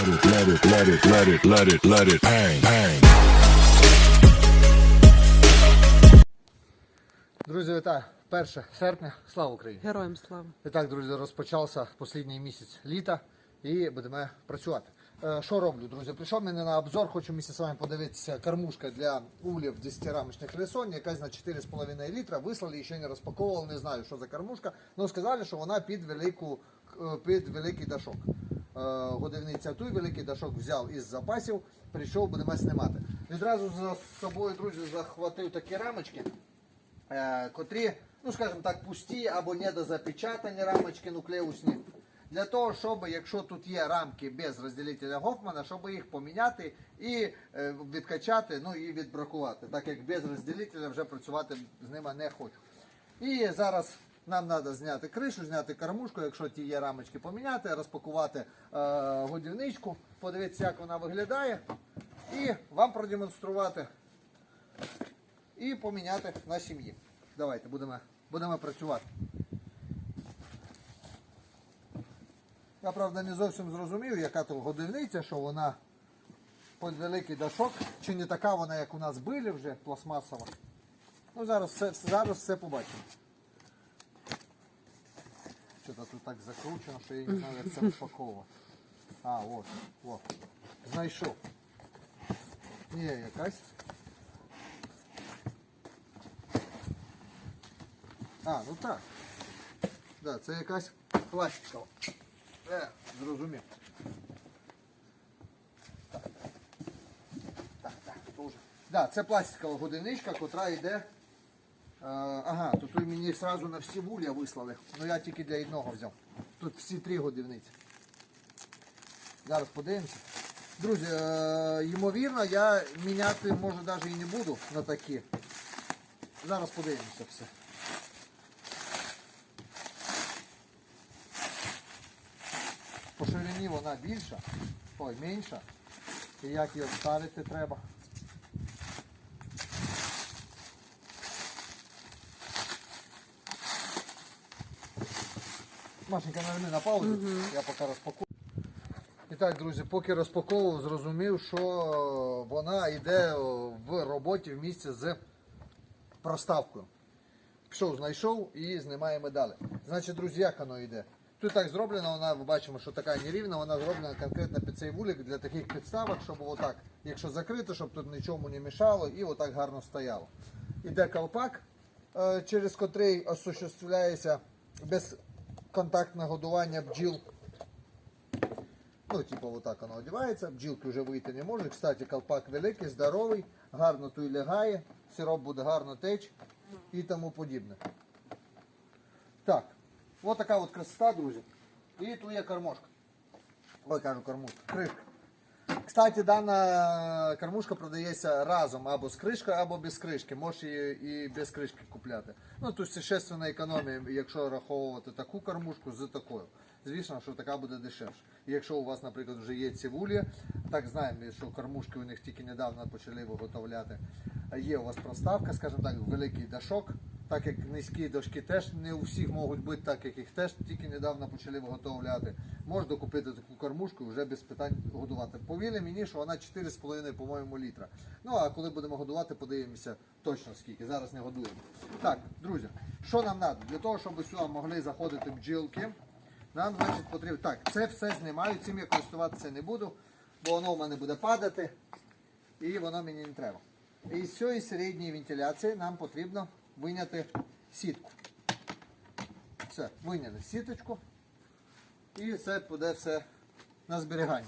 Let it, let it, let it, let it, let it, let it bang, bang. Друзі, вітаю! 1 серпня, слава Україні! Героям слава. І так, друзі, розпочався останній місяць літа і будемо працювати. Е, Що роблю, друзі? Прийшов мене на обзор, хочу місяць з вами подивитися кормушка для улів 10-рамочних ресонь, якась на 4,5 літра. Вислали, ще не розпаковували, не знаю, що за кормушка. Ну сказали, що вона під велику, е, під великий дашок. Е, Годівниця той великий дашок взяв із запасів, прийшов, будемо знімати. Відразу за собою, друзі, захватив такі рамочки е, котрі, ну скажімо так, пусті або недозапечатані рамочки нуклеусні. Для того, щоб, якщо тут є рамки без розділителя Гофмана, щоб їх поміняти і е, відкачати, ну і відбракувати, так як без розділителя вже працювати з ними не хочу. І зараз нам треба зняти кришу, зняти кормушку, якщо ті є рамочки поміняти, розпакувати е, годівничку, подивитися, як вона виглядає, і вам продемонструвати і поміняти на сім'ї. Давайте будемо, будемо працювати. Я правда не зовсім зрозумів, яка то годівниця, що вона під великий дашок, чи не така вона, як у нас били вже пластмасова. Ну зараз зараз все побачимо. Що-то тут так закручено, що я не знаю, як це розпаковувати. А, от, от. Знайшов. Є якась. А, ну так. Да, це якась пластикова. Е, зрозумів. Так. Так, так, вже. Да, це пластикова годиничка, котра йде. Е, ага, тут ви мені одразу на всі вуля вислали. Ну я тільки для одного взяв. Тут всі три годівниці. Зараз подивимося. Друзі, е, ймовірно, я міняти може навіть і не буду на такі. Зараз подивимося все. По ширині вона більша, ой, менша. І як її ставити треба. Машенька, наверни на паузу, я поки розпакую. І так, друзі, поки розпаковував, зрозумів, що вона йде в роботі в місці з проставкою. Пішов, знайшов і знімаємо далі. Значить, друзі, як воно йде? Тут так зроблено, вона, ми бачимо, що така нерівна, вона зроблена конкретно під цей вулик для таких підставок, щоб отак, якщо закрито, щоб тут нічому не мішало і отак гарно стояло. Іде колпак, е, через котрий осуществляється безконтактне годування бджіл. Ну, типу, отак воно одягається, бджілки вже вийти не можуть. Кстати, колпак великий, здоровий, гарно тут лягає, сироп буде гарно теч і тому подібне. Так, от така от красота, друзі. І тут є кормушка. Ой, кажу кормушка, кришка. Кстати, дана кормушка продається разом або з кришкою, або без кришки. Можеш її і без кришки купляти. Ну, тут существенна економія, якщо раховувати таку кормушку з такою. Звісно, що така буде дешевше. Якщо у вас, наприклад, вже є цивулі, так знаємо, що кормушки у них тільки недавно почали виготовляти. Є у вас проставка, скажімо так, великий дашок. Так як низькі дошки теж не у всіх можуть бути, так як їх теж тільки недавно почали виготовляти. Можна купити таку кормушку і вже без питань годувати. Повірте мені, що вона 4,5, по-моєму, літра. Ну а коли будемо годувати, подивимося точно скільки. Зараз не годуємо. Так, друзі, що нам треба? Для того, щоб сюди могли заходити бджілки, нам значить потрібно. Так, це все знімаю, цим я користуватися не буду, бо воно в мене буде падати і воно мені не треба. І з цієї середньої вентиляції нам потрібно виняти сітку. Все, виняли сіточку. І це буде все на зберігання.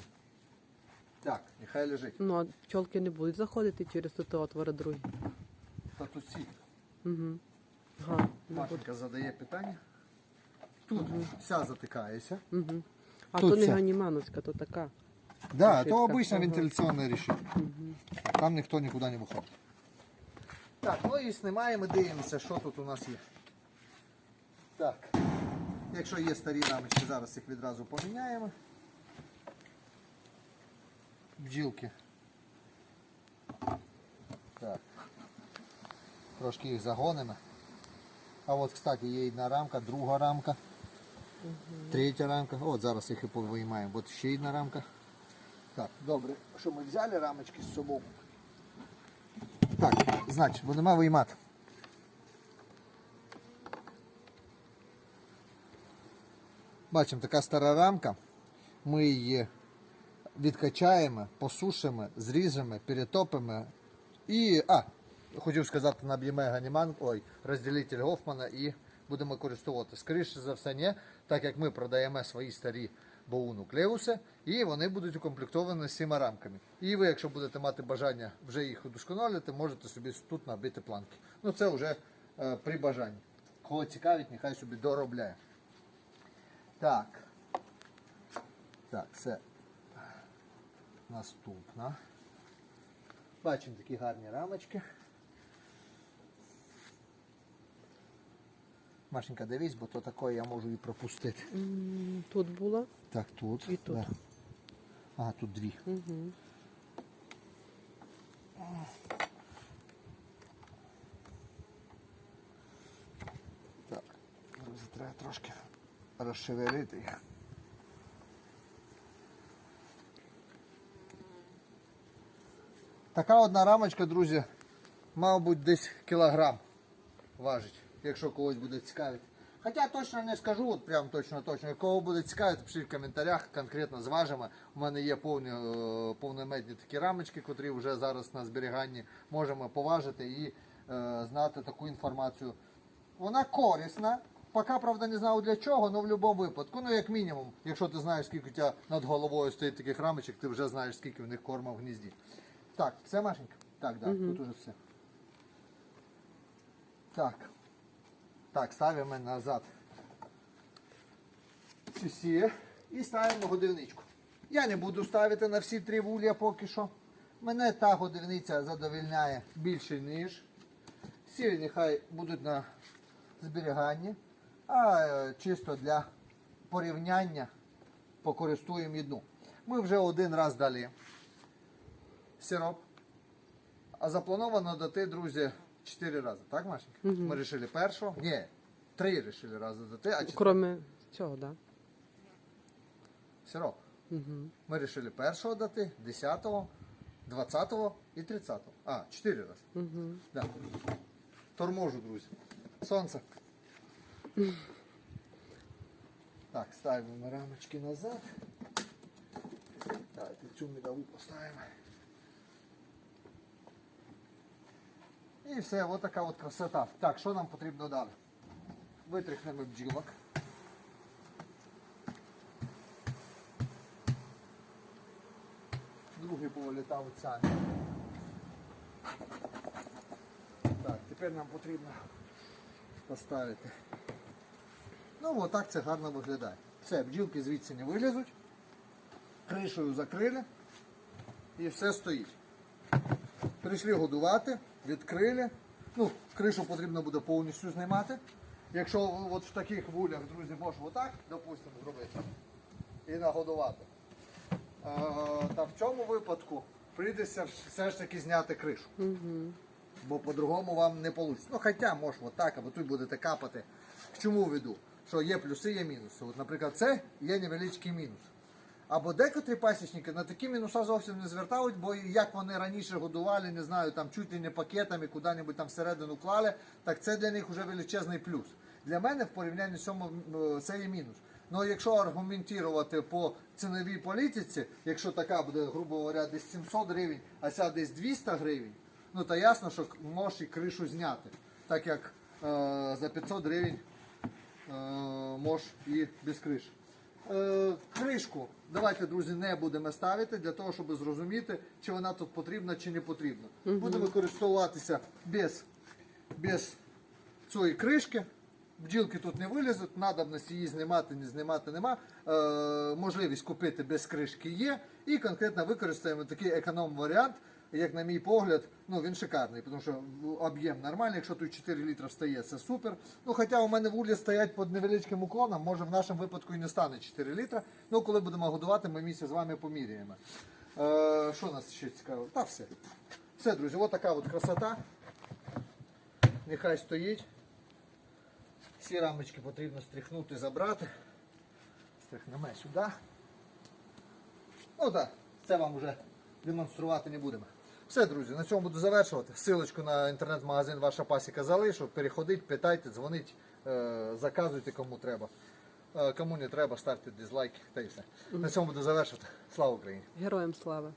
Так, нехай лежить. Ну, а пчолки не будуть заходити через тут отвори другі. Та тут сітка. Угу. Ага. Машенька задає питання. Тут вся затикається. Угу. А Тут то не все. ганімановська, то така. Да, то обычно Ага. вентиляционное решетка. Там ніхто нікуди не виходить. Так, ну і знімаємо, дивимося, що тут у нас є. Так. Якщо є старі рамочки, зараз їх відразу поміняємо. Бджілки. Так. Трошки їх загонимо. А от, кстати, є одна рамка, друга рамка. Третя рамка. От зараз їх і повиймаємо. От ще одна рамка. Так, добре, що ми взяли рамочки з собою. Так, значить, будемо виймати. Бачимо, така стара рамка. Ми її відкачаємо, посушимо, зріжемо, перетопимо і. А, хотів сказати, наб'ємо ганіман, ой, розділитель Гофмана і будемо користуватися. Скоріше за все, ні, так як ми продаємо свої старі боуну клеуси, і вони будуть укомплектовані з цими рамками. І ви, якщо будете мати бажання вже їх удосконалити, можете собі тут набити планки. Ну це вже е, при бажанні. Кого цікавить, нехай собі доробляє. Так. Так, це наступна. Бачимо такі гарні рамочки. Машенька, дивись, бо то таке я можу і пропустити. Тут була. Так, тут. І тут. Да. Ага, тут дві. Угу. Так. Друзі, треба трошки розшевелити їх. Така одна рамочка, друзі, мабуть, десь кілограм важить, якщо когось буде цікавити. Хоча точно не скажу, от прям точно точно. Кого буде цікавити, пишіть в коментарях, конкретно зважимо. У мене є повні, е, повномедні такі рамочки, котрі вже зараз на зберіганні можемо поважити і е, знати таку інформацію. Вона корисна. Поки, правда, не знаю для чого, але в будь-якому випадку. Ну, як мінімум, якщо ти знаєш, скільки у тебе над головою стоїть таких рамочок, ти вже знаєш, скільки в них корма в гнізді. Так, все, Машенька? Так, да, тут уже все. Так. Так, ставимо назад цю і ставимо годівничку. Я не буду ставити на всі три вулля поки що. Мене та годівниця задовільняє більше, ніж. Всі нехай будуть на зберіганні, а е, чисто для порівняння покористуємо одну. Ми вже один раз дали сироп. А заплановано дати, друзі, 4 рази. Так, Машенька? Ми вирішили першого. Ні, три вирішили рази дати, а четвертий Кроме цього, да. сироп. Угу. Ми вирішили першого дати, 10-го, 20-го і 30-го. А, 4 рази. Угу. Да. Торможу, друзі. Сонце. Так, ставимо рамочки назад. Давайте цю медову поставимо. І все, от така от красота. Так, що нам потрібно далі? Витрихнемо бджілок. Другий повилітав самі. Так, тепер нам потрібно поставити. Ну, отак це гарно виглядає. Все, бджілки звідси не вилізуть. Кришею закрили і все стоїть. Прийшли годувати, відкрили. Ну, кришу потрібно буде повністю знімати. Якщо от в таких вулях, друзі, можеш отак, допустимо, зробити і нагодувати. Е, Та в цьому випадку прийдеться все ж таки зняти кришу. Угу. Бо по-другому вам не вийде. Ну, хоча може отак, або тут будете капати. К чому веду? Що є плюси, є мінуси. От, наприклад, це є невеличкий мінус. Або декотрі пасічники на такі мінуса зовсім не звертають, бо як вони раніше годували, не знаю, там чуть ли не пакетами, куди-небудь там всередину клали, так це для них вже величезний плюс. Для мене в порівнянні з цьому це є мінус. Ну якщо аргументувати по ціновій політиці, якщо така буде, грубо говоря, десь 700 гривень, а ця десь 200 гривень, ну то ясно, що можеш і кришу зняти. Так як е, за 500 гривень е, можеш і без криші. Е, кришку давайте, друзі, не будемо ставити для того, щоб зрозуміти, чи вона тут потрібна чи не потрібна. Будемо користуватися без, без цієї кришки. Бджілки тут не вилізуть, надобності її знімати, не знімати нема. Е, можливість купити без кришки є. І конкретно використаємо такий економ-варіант, як на мій погляд, ну він шикарний, тому що об'єм нормальний, якщо тут 4 літри встає, це супер. Ну хоча у мене вулі стоять під невеличким уклоном, може в нашому випадку і не стане 4 літра. Ну коли будемо годувати, ми місяць з вами поміряємо. Е, що нас ще цікаво? Та все. Все, друзі, от така от красота. Нехай стоїть. Всі рамочки потрібно стряхнути, забрати. Стряхнемо сюди. Ну так, це вам вже демонструвати не будемо. Все, друзі, на цьому буду завершувати. Силочку на інтернет-магазин Ваша пасіка залишу. Переходіть, питайте, дзвоніть, е, заказуйте кому треба. Е, Кому не треба, ставте дизлайк та й все. На цьому буду завершувати. Слава Україні! Героям слава.